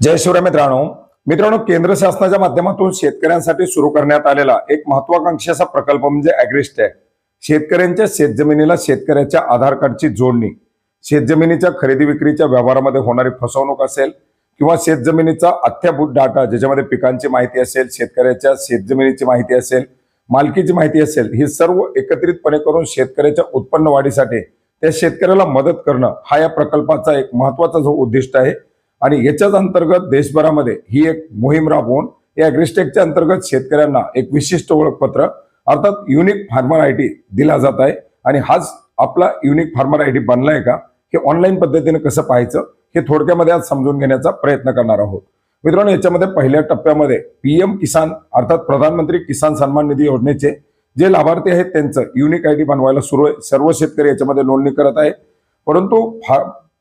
जय शिवराय मित्रांनो. मित्रांनो केंद्र शासनाच्या माध्यमातून शेतकऱ्यांसाठी सुरू करण्यात आलेला एक महत्वाकांक्षाचा प्रकल्प म्हणजे अॅग्रिस्टॅग शेतकऱ्यांच्या शेतजमिनीला शेतकऱ्याच्या आधार कार्डची जोडणी. शेतजमिनीच्या खरेदी विक्रीच्या व्यवहारामध्ये होणारी फसवणूक असेल किंवा शेतजमिनीचा अत्याभूत डाटा ज्याच्यामध्ये पिकांची माहिती असेल शेतकऱ्याच्या शेतजमिनीची माहिती असेल मालकीची माहिती असेल ही सर्व एकत्रितपणे करून शेतकऱ्याच्या उत्पन्न वाढीसाठी त्या शेतकऱ्याला मदत करणं हा या प्रकल्पाचा एक महत्त्वाचा जो उद्दिष्ट आहे. आणि याच्याच अंतर्गत देशभरामध्ये ही एक मोहीम राबवून या अॅग्रिस्टेकच्या अंतर्गत शेतकऱ्यांना एक विशिष्ट ओळखपत्र अर्थात युनिक फार्मर आय डी दिला जात आहे. आणि हाच आपला युनिक फार्मर आय डी बनलाय का? हे ऑनलाईन पद्धतीने कसं पाहायचं? हे थोडक्यामध्ये आज समजून घेण्याचा प्रयत्न करणार आहोत. मित्रांनो याच्यामध्ये पहिल्या टप्प्यामध्ये पीएम किसान अर्थात प्रधानमंत्री किसान सन्मान निधी योजनेचे जे लाभार्थी आहेत त्यांचं युनिक आय डी बनवायला सुरू आहे. सर्व शेतकरी याच्यामध्ये नोंदणी करत आहे. परंतु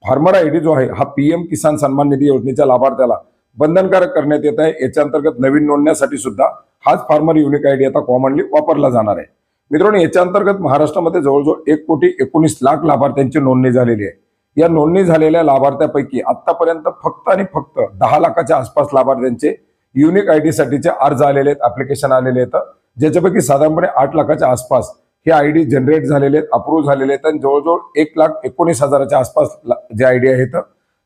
फार्मर आय डी जो आहे हा पीएम किसान सन्मान निधी योजनेच्या लाभार्थ्याला बंधनकारक करण्यात येत आहे. याच्या अंतर्गत नवीन नोंदण्यासाठी सुद्धा हाच फार्मर युनिक आय डी आता कॉमनली वापरला जाणार आहे. मित्रांनो याच्या अंतर्गत महाराष्ट्रामध्ये जवळजवळ एक कोटी एकोणीस लाख लाभार्थ्यांची नोंदणी झालेली आहे. या नोंदणी झालेल्या लाभार्थ्यापैकी आतापर्यंत फक्त आणि फक्त दहा लाखाच्या आसपास लाभार्थ्यांचे युनिक आय डी साठीचे अर्ज आलेले आहेत ऍप्लिकेशन आलेले आहेत. ज्याच्यापैकी साधारणपणे आठ लाखाच्या आसपास हे आय डी जनरेट झालेले आहेत अप्रूव्ह झालेले आहेत. आणि जवळजवळ एक लाख एकोणीस हजाराच्या आसपास जे आय डी आहेत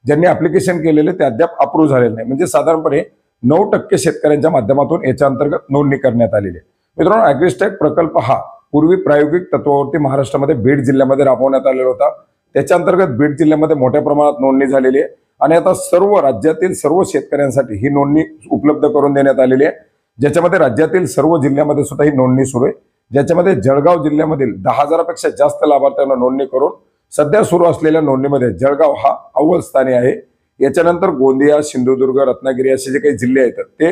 ज्यांनी ऍप्लिकेशन केलेले ते अद्याप अप्रूव्ह झालेले नाही. म्हणजे साधारणपणे नऊ टक्के शेतकऱ्यांच्या माध्यमातून याच्या अंतर्गत नोंदणी करण्यात आलेली आहे. मित्रांनो अॅग्रिस्टॅक प्रकल्प हा पूर्वी प्रायोगिक तत्वावरती महाराष्ट्रामध्ये बीड जिल्ह्यामध्ये राबवण्यात आलेला होता. त्याच्या अंतर्गत बीड जिल्ह्यामध्ये मोठ्या प्रमाणात नोंदणी झालेली आहे. आणि आता सर्व राज्यातील सर्व शेतकऱ्यांसाठी ही नोंदणी उपलब्ध करून देण्यात आलेली आहे. ज्याच्यामध्ये राज्यातील सर्व जिल्ह्यामध्ये सुद्धा ही नोंदणी सुरू आहे. ज्याच्यामध्ये जळगाव जिल्ह्यामधील दहा हजारापेक्षा जास्त लाभार्थ्यांना नोंदणी करून सध्या सुरू असलेल्या नोंदणीमध्ये जळगाव हा अव्वल स्थानी आहे. याच्यानंतर गोंदिया सिंधुदुर्ग रत्नागिरी असे जे काही जिल्हे आहेत ते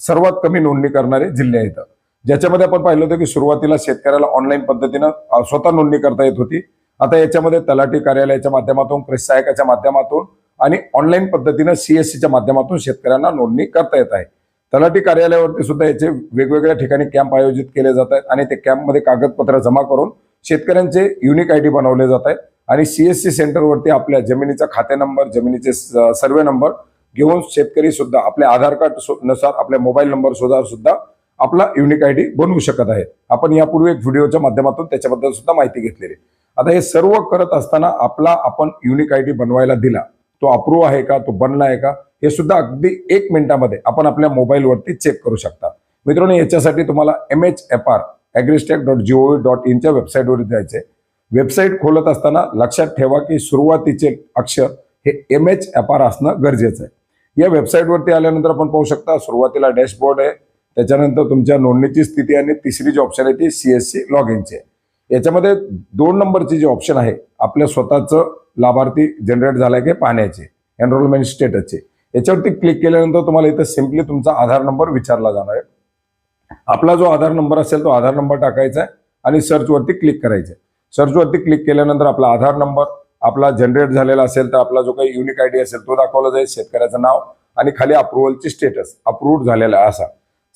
सर्वात कमी नोंदणी करणारे जिल्हे आहेत. ज्याच्यामध्ये आपण पाहिलं होतं की सुरुवातीला शेतकऱ्याला ऑनलाईन पद्धतीनं स्वतः नोंदणी करता येत होती. आता याच्यामध्ये तलाठी कार्यालयाच्या माध्यमातून प्रेस सहायकाच्या माध्यमातून आणि ऑनलाईन पद्धतीनं सीएससीच्या माध्यमातून शेतकऱ्यांना नोंदणी करता येत आहे. तलाठी कार्यालयावरती सुद्धा याचे वेगवेगळ्या ठिकाणी कॅम्प आयोजित केले जात आहेत आणि ते कॅम्पमध्ये कागदपत्र जमा करून शेतकऱ्यांचे युनिक आय डी बनवले जात आहेत. आणि सीएससी सेंटरवरती आपल्या जमिनीचा खाते नंबर जमिनीचे सर्वे नंबर घेऊन शेतकरी सुद्धा आपल्या आधार कार्डनुसार आपल्या मोबाईल नंबर सुद्धा सुद्धा आपला युनिक आय डी बनवू शकत आहे आपण यापूर्वी एक व्हिडिओच्या माध्यमातून त्याच्याबद्दल सुद्धा माहिती घेतलेली आता हे सर्व करत असताना आपला आपण युनिक आय डी बनवायला दिला. तो अप्रूव्ह आहे का तो बनला आहे का हे सुद्धा अगदी एक मिनिटामध्ये आपण आपल्या मोबाईलवरती चेक करू शकता. मित्रांनो याच्यासाठी तुम्हाला M H F R agristack dot gov dot इनच्या वेबसाईटवर जायचे वेबसाईट खोलत असताना लक्षात ठेवा की सुरुवातीचे अक्षर हे एम एच एफ आर असणं गरजेचं आहे. या वेबसाईटवरती आल्यानंतर आपण पाहू शकता सुरुवातीला डॅशबोर्ड आहे. त्याच्यानंतर तुमच्या नोंदणीची स्थिती आणि तिसरी जी ऑप्शन आहे ती सीएससी लॉग इनची आहे. याच्यामध्ये दोन नंबरची जी ऑप्शन आहे आपल्या स्वतःचं लाभार्थी जनरेट झालाय की पाहण्याचे एनरोलमेंट स्टेटसचे याच्यावरती क्लिक केल्यानंतर तुम्हाला इथं सिम्पली तुमचा आधार नंबर विचारला जाणार आहे. आपला जो आधार नंबर असेल तो आधार नंबर टाकायचा आहे आणि सर्चवरती क्लिक करायचं आहे. सर्चवरती क्लिक केल्यानंतर आपला आधार नंबर आपला जनरेट झालेला असेल तर आपला जो काही युनिक आयडी असेल तो दाखवला जाईल शेतकऱ्याचं नाव आणि खाली अप्रुव्हलची स्टेटस अप्रूव्ह झालेला आहे असा.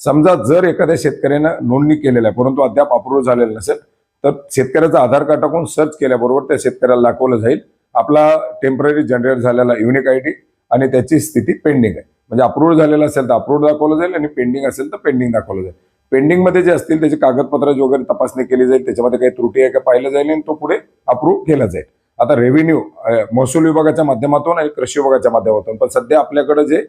समजा जर एखाद्या शेतकऱ्यानं नोंदणी केलेला आहे परंतु अद्याप अप्रूव्ह झालेलं नसेल तर शेतकऱ्याचं आधार कार्ड टाकून सर्च केल्याबरोबर त्या शेतकऱ्याला दाखवलं जाईल. आपला टेंपररी जनरेट झालेला युनिक आय डी आणि त्याची स्थिती पेंडिंग आहे. म्हणजे अप्रूव्ह झालेला असेल तर अप्रूव्ह दाखवलं जाईल आणि पेंडिंग असेल तर पेंडिंग दाखवलं जाईल. पेंडिंगमध्ये जे असतील त्याचे कागदपत्राची वगैरे तपासणी केली जाईल त्याच्यामध्ये काही त्रुटी आहे का पाहिलं जाईल आणि तो पुढे अप्रूव्ह केला जाईल. आता रेव्हेन्यू महसूल विभागाच्या माध्यमातून आणि कृषी विभागाच्या माध्यमातून पण सध्या आपल्याकडे जे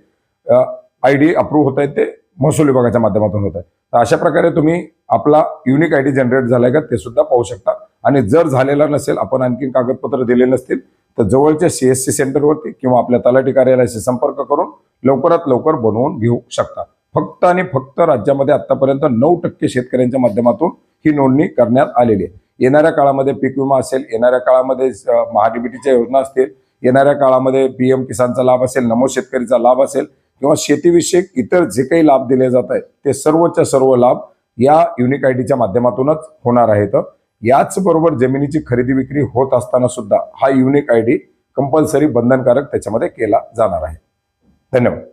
आय डी अप्रूव्ह होत आहेत ते महसूल विभागाच्या माध्यमातून होत आहे तर अशा प्रकारे तुम्ही आपला युनिक आय डी जनरेट झालाय का ते सुद्धा पाहू शकता. आणि जर झालेला नसेल आपण आणखी कागदपत्र दिले नसतील तर जवळच्या सीएससी सेंटरवरती किंवा आपल्या तलाठी कार्यालयाशी संपर्क करून लवकरात लवकर बनवून घेऊ शकता. फक्त आणि फक्त राज्यामध्ये आतापर्यंत नऊ टक्के शेतकऱ्यांच्या माध्यमातून ही नोंदणी करण्यात आलेली आहे. येणाऱ्या काळामध्ये पीक विमा असेल येणाऱ्या काळामध्ये महाडीबीटीच्या योजना असतील येणाऱ्या काळामध्ये पीएम किसानचा लाभ असेल नमो शेतकरीचा लाभ असेल किंवा शेतीविषयक इतर जे काही लाभ दिले जात आहेत ते सर्वच्या सर्व लाभ या युनिक आय डीच्या माध्यमातूनच होणार आहेत याचबरोबर जमिनीची खरेदी विक्री होत असताना सुद्धा हा युनिक आय डी कंपल्सरी बंधनकारक त्याच्यामध्ये केला जाणार आहे. धन्यवाद.